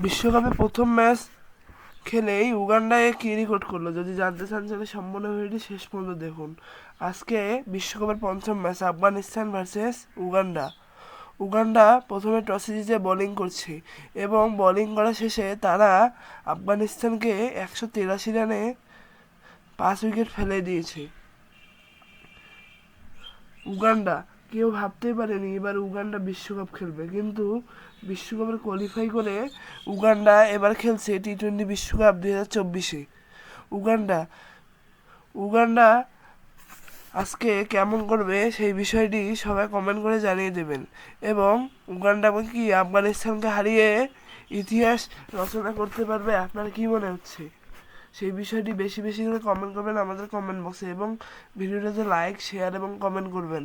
বিশ্বকাপে প্রথম ম্যাচ খেলেই উগান্ডায় কি রেকর্ড করল? যদি জানতে চান তাহলে সম্পূর্ণ ভিডিওটি শেষ পর্যন্ত দেখুন। আজকে বিশ্বকাপের পঞ্চম match, Afghanistan versus Uganda. Uganda প্রথমে টসে জিতে বোলিং করছে এবং বোলিং করা শেষে তারা আফগানিস্তানকে একশো তিরাশি রানে পাঁচ উইকেট ফেলে দিয়েছে। উগান্ডা কেউ ভাবতেই পারেনি এবার উগান্ডা বিশ্বকাপ খেলবে। কিন্তু বিশ্বকাপের কোয়ালিফাই করে উগান্ডা এবার খেলছে টি টোয়েন্টি বিশ্বকাপ দুই হাজার চব্বিশে। উগান্ডা উগান্ডা আজকে কেমন করবে সেই বিষয়টি সবাই কমেন্ট করে জানিয়ে দেবেন। এবং উগান্ডা কি আফগানিস্তানকে হারিয়ে ইতিহাস রচনা করতে পারবে আপনার কি মনে হচ্ছে? সেই বিষয়টি বেশি বেশি করে কমেন্ট করবেন আমাদের কমেন্ট বক্সে এবং ভিডিওটাতে লাইক শেয়ার এবং কমেন্ট করবেন।